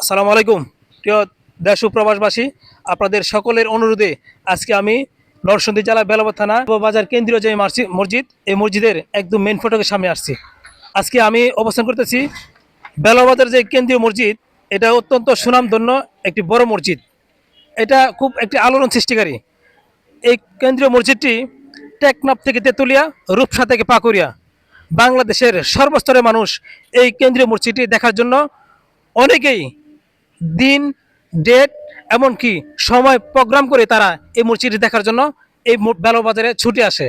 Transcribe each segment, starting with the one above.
আসসালামু আলাইকুম। প্রিয় দেশ প্রবাসবাসী, আপনাদের সকলের অনুরোধে আজকে আমি নরসিংদী জেলা বেলাবত থানা বাজার কেন্দ্রীয় যে মসজিদ, এই মসজিদের একদম মেন ফটকের সামনে আসছি। আজকে আমি অবস্থান করতেছি বেলাবাজার যে কেন্দ্রীয় মসজিদ, এটা অত্যন্ত সুনামধন্য একটি বড় মসজিদ। এটা খুব একটি আলোড়ন সৃষ্টিকারী। এই কেন্দ্রীয় মসজিদটি টেকনাপ থেকে তেঁতুলিয়া, রূপসা থেকে পাকুরিয়া বাংলাদেশের সর্বস্তরের মানুষ এই কেন্দ্রীয় মসজিদটি দেখার জন্য অনেকেই দিন, ডেট, এমনকি সময় প্রোগ্রাম করে তারা এই মসজিদটি দেখার জন্য এই বেলবাজারে ছুটে আসে।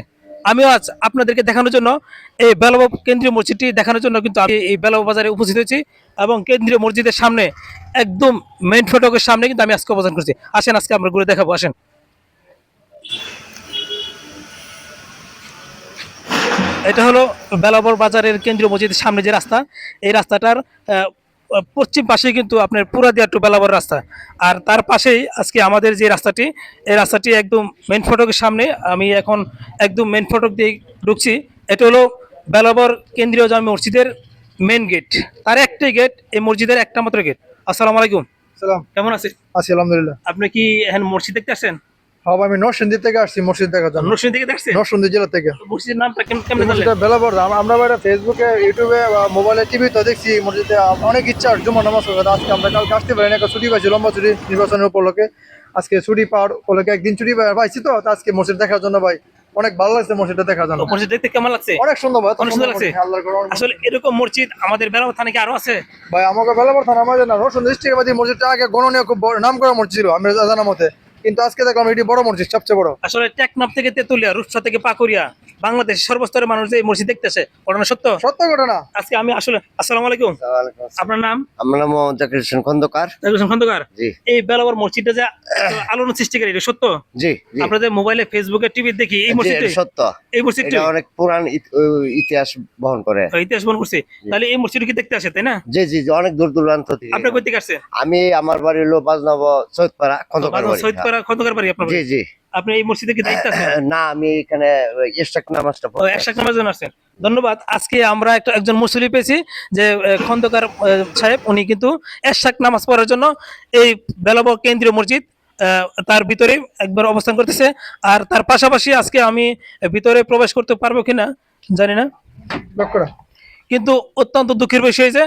আমিও আজ আপনাদেরকে দেখানোর জন্য এই বেলব কেন্দ্রীয় মসজিদটি দেখানোর জন্য কিন্তু আমি এই বেলব বাজারে উপস্থিত হয়েছি এবং কেন্দ্রীয় মসজিদের সামনে একদম মেইন ফটকের সামনে কিন্তু আমি আজকে অবস্থান করছি। আসেন, আজকে আমরা ঘুরে দেখাবো। আসেন। এটা হলো বেলাবর বাজারের কেন্দ্রীয় মসজিদের সামনে যে রাস্তা, এই রাস্তাটার পশ্চিম পাশে কিন্তু আপনার পুরা পুরাদিয়া টু বেলাবর রাস্তা। আর তার পাশেই আজকে আমাদের যে রাস্তাটি এই রাস্তাটি একদম মেন ফটকের সামনে। আমি এখন একদম মেন ফটক দিয়ে ঢুকছি। এটা হলো বেলাবর কেন্দ্রীয় জামে মসজিদের মেন গেট তার একটাই গেট এই মসজিদের একটা মাত্র গেট আসসালামু আলাইকুম। সালাম। কেমন আছেন? আছি আলহামদুলিল্লাহ। আপনি কি এখন মসজিদ দেখতে আসছেন? আমি নরসিংদী থেকে আসছি মসজিদ দেখার জন্য। নরসিংদী থেকে দেখছেন নরসিংদী জেলা থেকে। মসজিদের নামটা কেমন কেমন জানলেন? বেলাবর আমরা বাইরে ফেসবুকে ইউটিউবে বা মোবাইলে টিভিতে দেখছি মসজিদে অনেক ইচ্ছা জুমা নামাজ পড়বে আজকে আমরা কালকে আসতে পারি না ছুটি পাইছি লম্বা ছুটি নির্বাচনের উপলক্ষে। আজকে ছুটি পাওয়ার উপলক্ষে একদিন ছুটি পাইছি তো তো আজকে মসজিদ দেখার জন্য ভাই অনেক ভালো লাগছে মসজিদটা দেখার জন্য। মসজিদ দেখতে কেমন লাগছে? অনেক সুন্দর ভাই অনেক সুন্দর লাগছে? আসলে এরকম মসজিদ আমাদের বেলাবর থানা কি আরও আছে? ভাই আমাকে বেলাবর থানা আমাদের না ডিস্ট্রিক্টের মধ্যে মসজিদটা আগে গণনীয় খুব বড় নাম করা মসজিদ ছিল আমি জানা মতে। কিন্তু আজকে দেখলাম এটি বড় মসজিদ, সবচেয়ে বড়। আসলে টেকনাফ থেকে তেতুলিয়া, রূপসা থেকে পাকুড়িয়া। বাংলাদেশ সর্বস্তরের মানুষ যে মসজিদ দেখতেছে ঘটনা সত্য? সত্য ঘটনা। আজকে আমি আসলে আসসালামু আলাইকুম। আপনার নাম? আমার নাম হোসেন খন্দকার। হোসেন খন্দকার? এই বেলাবর মসজিদটা যে আলোড়ন সৃষ্টিকারী এটা সত্য? জি জি। আপনাদের মোবাইলে ফেসবুকে টিভি দেখি এই মসজিদটি? সত্য। এই মসজিদটি? অনেক পুরান ইতিহাস বহন করে। ইতিহাস বহন করছে। তাহলে এই মসজিদ কি দেখতে আসে তাই না? জি জি জি, অনেক দূর দূরান্ত থেকে। আপনি কই থেকে আসছে আমি আমার বাড়ি হলো বাজনব সৈয়দপাড়া খন্দকার বাড়ি। সৈয়দপাড়া খন্দকার বাড়ি আপনার জি জি। আপনি এই মসজিদে কি দায়িত্ব না আমি এখানে ইস্টাক নামাজটা ও পড়তে একশো নামার ধন্যবাদ। আজকে আমরা একটা একজন মুসলি পেয়েছি যে খন্দকার সাহেব উনি কিন্তু এরশাক নামাজ পড়ার জন্য এই বেলাব কেন্দ্রীয় মসজিদ তার ভিতরে একবার অবস্থান করতেছে। আর তার পাশাপাশি আজকে আমি ভিতরে প্রবেশ করতে পারব কিনা জানি না। করা। কিন্তু অত্যন্ত দুঃখের বিষয় যে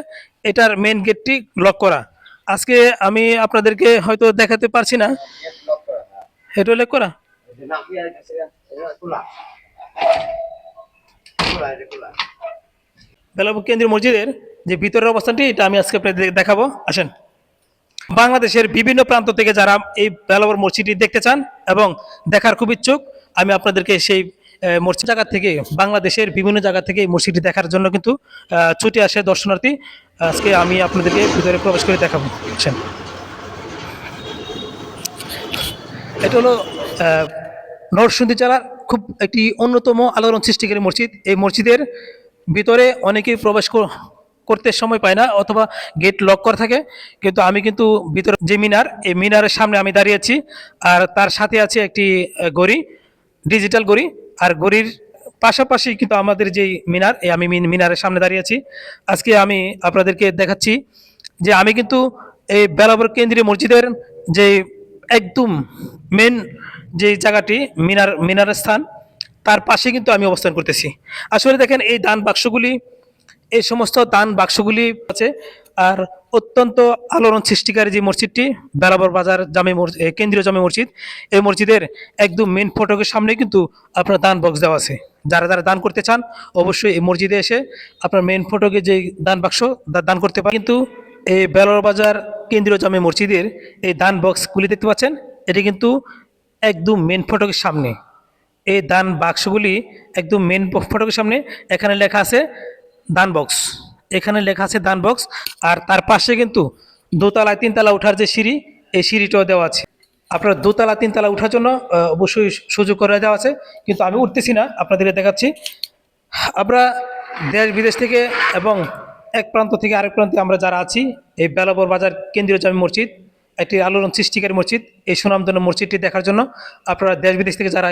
এটার মেন গেটটি লক করা। আজকে আমি আপনাদেরকে হয়তো দেখাতে পারছি না। এটা লক করা? বেলাব কেন্দ্রীয় মসজিদের যে ভিতরের অবস্থানটি, এটা আমি আজকে দেখাবো। আসেন। বাংলাদেশের বিভিন্ন প্রান্ত থেকে যারা এই বেলাবর মসজিদটি দেখতে চান এবং দেখার খুব ইচ্ছুক, আমি আপনাদেরকে সেই মসজিদ জায়গা থেকে, বাংলাদেশের বিভিন্ন জায়গা থেকে এই মসজিদটি দেখার জন্য কিন্তু ছুটে আসে দর্শনার্থী। আজকে আমি আপনাদেরকে ভিতরে প্রবেশ করে দেখাবো আসেন এটা হলো নরসিংদী জেলার খুব একটি অন্যতম আলোড়ন সৃষ্টিকারী মসজিদ। এই মসজিদের ভিতরে অনেকেই প্রবেশ কর- করতে সময় পায় না অথবা গেট লক করা থাকে। কিন্তু আমি কিন্তু ভিতরে যে মিনার, এই মিনারের সামনে আমি দাঁড়িয়ে আছি আর তার সাথে আছে একটি গড়ি, ডিজিটাল গড়ি। আর গড়ির পাশাপাশি কিন্তু আমাদের যেই মিনার, এই আমি মিনারের সামনে দাঁড়িয়ে আছি। আজকে আমি আপনাদেরকে দেখাচ্ছি যে আমি কিন্তু এই বেলাবর কেন্দ্রীয় মসজিদের যে একদম মেন যে জায়গাটি, মিনার মিনারের স্থান, তার পাশে কিন্তু আমি অবস্থান করতেছি। আসলে দেখেন এই দান বাক্সগুলি, এই সমস্ত দান বাক্সগুলি আছে, আর অত্যন্ত আলোড়ন সৃষ্টিকারী যে মসজিদটি, বেলাবর বাজার জামে কেন্দ্রীয় জামে মসজিদ, এই মসজিদের একদম মেন ফটকের সামনে কিন্তু আপনার দান বক্স দেওয়া আছে। যারা যারা দান করতে চান, অবশ্যই এই মসজিদে এসে আপনার মেন ফটকে যে দান বাক্স দান করতে পারেন। কিন্তু এই বেলার বাজার কেন্দ্রীয় জামে মসজিদের এই দান বক্সগুলি দেখতে পাচ্ছেন? এটি কিন্তু একদম মেন ফটকের সামনে। এই দান বাক্সগুলি একদম মেন ফটকের সামনে। এখানে লেখা আছে দান বক্স এখানে লেখা আছে দান বক্স আর তার পাশে কিন্তু দোতলা তিনতলা ওঠার যে সিঁড়ি, এই সিঁড়িটাও দেওয়া আছে। আপনার দোতলা তিনতলা ওঠার জন্য অবশ্যই সুযোগ করে দেওয়া আছে। কিন্তু আমি উঠতেছি না, আপনাদেরকে দেখাচ্ছি। আমরা দেশ বিদেশ থেকে এবং এক প্রান্ত থেকে আরেক প্রান্তে আমরা যারা আছি, এই বেলাবর বাজার কেন্দ্রীয় জামি মসজিদ, একটি আলোড়ন সৃষ্টিকারী মসজিদ, এই সুনামধন্য মসজিদটি দেখার জন্য আপনারা দেশ বিদেশ থেকে যারা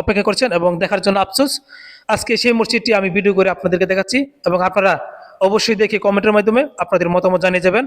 অপেক্ষা করছেন এবং দেখার জন্য আফসোস, আজকে সেই মসজিদটি আমি ভিডিও করে আপনাদেরকে দেখাচ্ছি এবং আপনারা অবশ্যই দেখে কমেন্টের মাধ্যমে আপনাদের মতামত জানিয়ে যাবেন।